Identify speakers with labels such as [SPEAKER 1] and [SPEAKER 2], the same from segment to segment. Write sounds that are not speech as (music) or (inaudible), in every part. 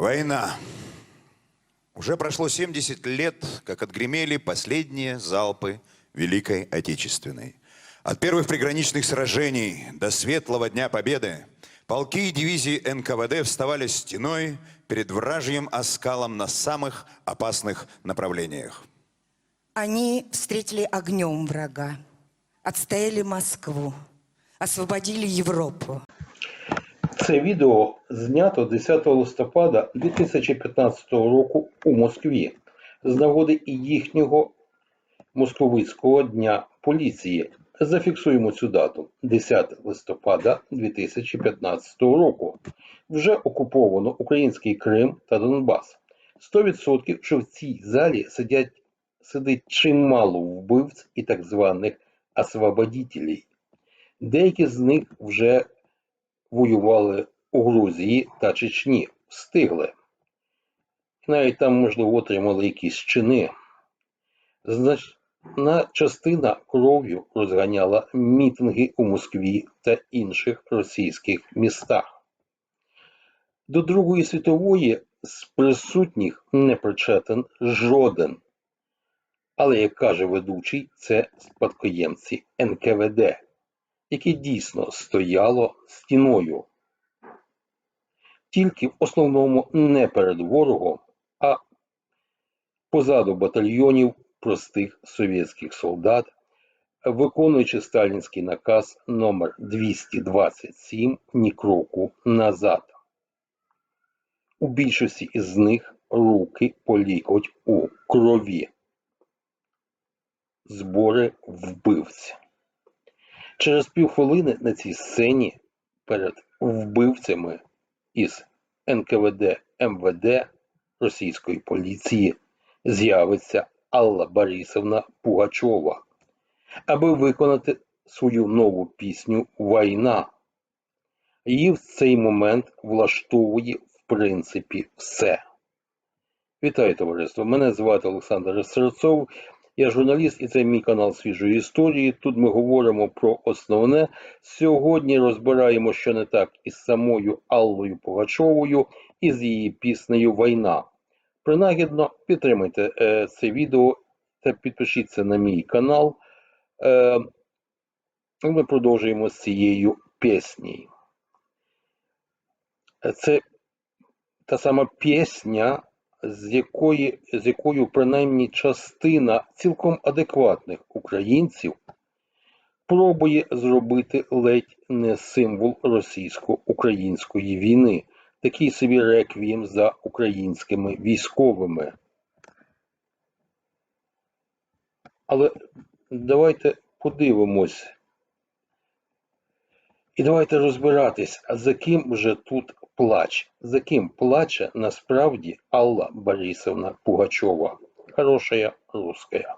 [SPEAKER 1] Война. Уже прошло 70 лет, как отгремели последние залпы Великой Отечественной. От первых приграничных сражений до светлого Дня Победы полки и дивизии НКВД вставали стеной перед вражьим оскалом на самых опасных направлениях.
[SPEAKER 2] Они встретили огнем врага, отстояли Москву, освободили Европу.
[SPEAKER 3] Це відео знято 10 листопада 2015 року у Москві з нагоди їхнього московицького дня поліції. Зафіксуємо цю дату 10 листопада 2015 року. Вже окуповано український Крим та Донбас. 100% що в цій залі сидять сидить чимало вбивць і так званих освободітелей. Деякі з них вже воювали у Грузії та Чечні, встигли. І навіть там, можливо, отримали якісь чини. Значна частина кров'ю розганяла мітинги у Москві та інших російських містах. До Другої світової з присутніх не причетен жоден. Але, як каже ведучий, це спадкоємці НКВД яке дійсно стояло стіною. Тільки в основному не перед ворогом, а позаду батальйонів простих совєтських солдат, виконуючи сталінський наказ номер 227 ні кроку назад. У більшості із них руки по лікоть у крові. Збори вбивць. Через півхвилини на цій сцені перед вбивцями із НКВД МВД російської поліції з'явиться Алла Борисовна Пугачова, аби виконати свою нову пісню Війна. Її в цей момент влаштовує в принципі все. Вітаю товариство! Мене звати Олександр Серцов. Я журналіст і це мій канал свіжої історії. Тут ми говоримо про основне. Сьогодні розбираємо, що не так із самою Аллою Пугачовою і з її піснею Війна. Принагідно підтримайте е, це відео та підпишіться на мій канал. Е, ми продовжуємо з цією піснею. Це та сама пісня, з якої, з якою принаймні частина цілком адекватних українців пробує зробити ледь не символ російсько-української війни, такий собі реквієм за українськими військовими. Але давайте подивимось. І давайте розбиратись, а за ким же тут плач? За ким плаче насправді Алла Борисовна Пугачова, хорошая русская.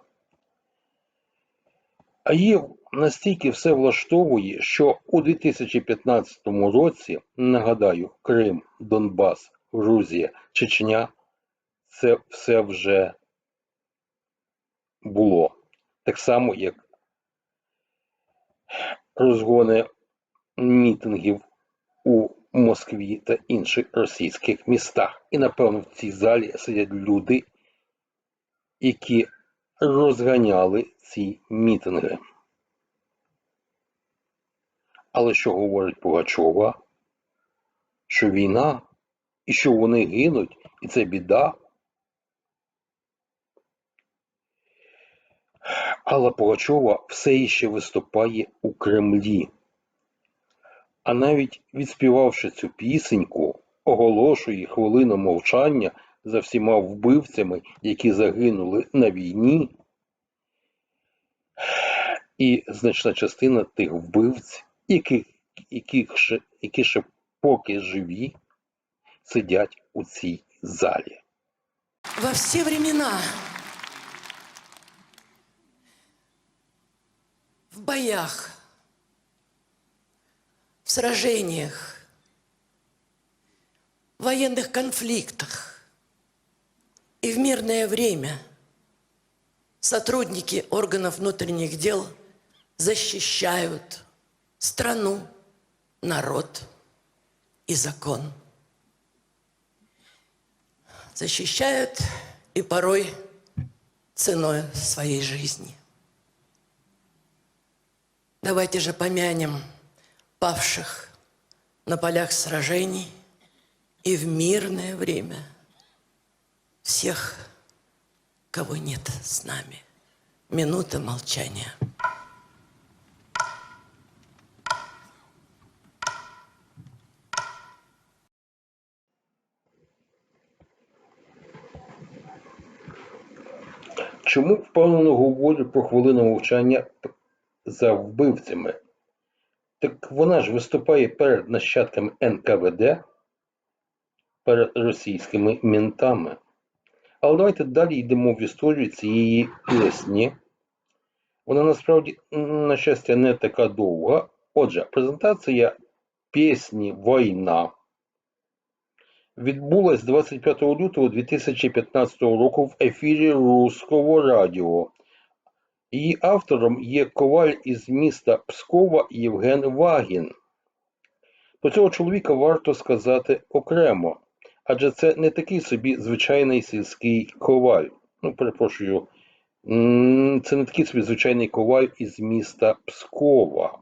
[SPEAKER 3] А її настільки все влаштовує, що у 2015 році, нагадаю, Крим, Донбас, Грузія, Чечня, це все вже було. Так само, як розгони мітингів у Москві та інших російських містах. І, напевно, в цій залі сидять люди, які розганяли ці мітинги. Але що говорить Пугачова? Що війна і що вони гинуть, і це біда. Алла Пугачова все іще виступає у Кремлі. А навіть відспівавши цю пісеньку, оголошує хвилину мовчання за всіма вбивцями, які загинули на війні. І значна частина тих вбивць, яких ще, які ще поки живі, сидять у цій залі.
[SPEAKER 4] Во все времена в боях, в сражениях, в военных конфликтах и в мирное время сотрудники органов внутренних дел защищают страну, народ и закон. защищают и порой ценой своей жизни. Давайте же помянем павших на полях сражений и в мирное время всех, кого нет с нами. Минута молчания.
[SPEAKER 3] Чому впевнено говорю про хвилину мовчання за вбивцями? Так вона ж виступає перед нащадками НКВД, перед російськими ментами. Але давайте далі йдемо в історію цієї пісні. Вона насправді, на щастя, не така довга. Отже, презентація пісні Війна відбулась 25 лютого 2015 року в ефірі Руського радіо. Її автором є коваль із міста Пскова Євген Вагін. Про цього чоловіка варто сказати окремо, адже це не такий собі звичайний сільський коваль. Ну, перепрошую, це не такий собі звичайний коваль із міста Пскова.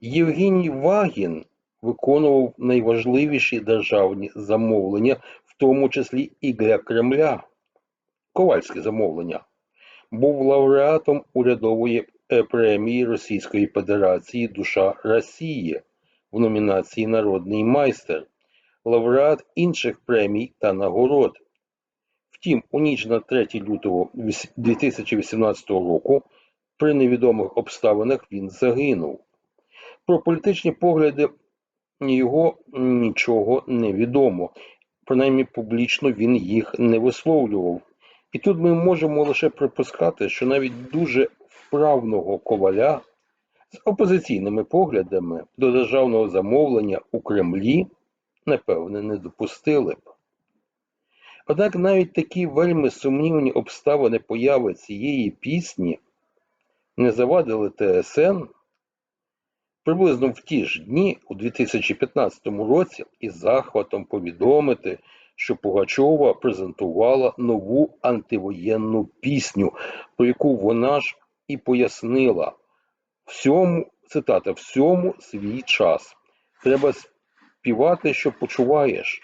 [SPEAKER 3] Євгеній Вагін виконував найважливіші державні замовлення, в тому числі і для Кремля. Ковальське замовлення. Був лауреатом урядової е, премії Російської Федерації Душа Росії в номінації Народний майстер, лауреат інших премій та нагород. Втім, у ніч на 3 лютого 2018 року при невідомих обставинах він загинув. Про політичні погляди його нічого не відомо. Принаймні публічно він їх не висловлював. І тут ми можемо лише припускати, що навіть дуже вправного коваля з опозиційними поглядами до державного замовлення у Кремлі, напевне, не допустили б. Однак навіть такі вельми сумнівні обставини появи цієї пісні не завадили ТСН приблизно в ті ж дні у 2015 році із захватом повідомити, що Пугачова презентувала нову антивоєнну пісню, про яку вона ж і пояснила всьому, цитата, всьому свій час. Треба співати, що почуваєш.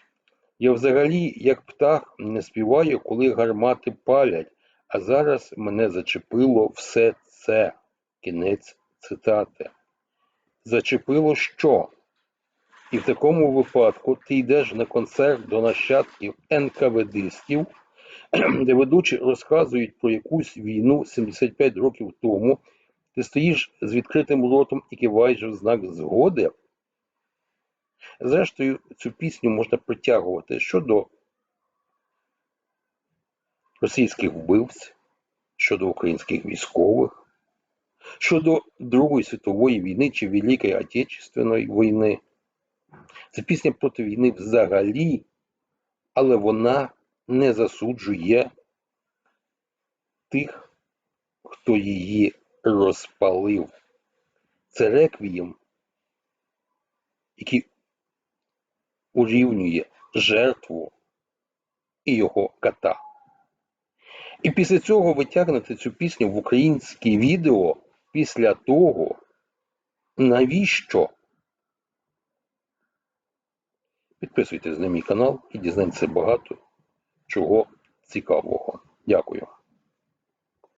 [SPEAKER 3] Я взагалі, як птах, не співаю, коли гармати палять, а зараз мене зачепило все це. Кінець цитати. Зачепило що? І в такому випадку ти йдеш на концерт до нащадків НКВДистів, (clears throat) де ведучі розказують про якусь війну 75 років тому, ти стоїш з відкритим ротом і киваєш в знак згоди. Зрештою, цю пісню можна притягувати щодо російських вбивць, щодо українських військових, щодо Другої світової війни чи Великої Отечественної війни. Це пісня проти війни взагалі, але вона не засуджує тих, хто її розпалив. Це реквієм, який урівнює жертву і його кота. І після цього витягнути цю пісню в українське відео після того, навіщо? Підписуйтесь на мій канал і дізнайтеся багато чого цікавого. Дякую.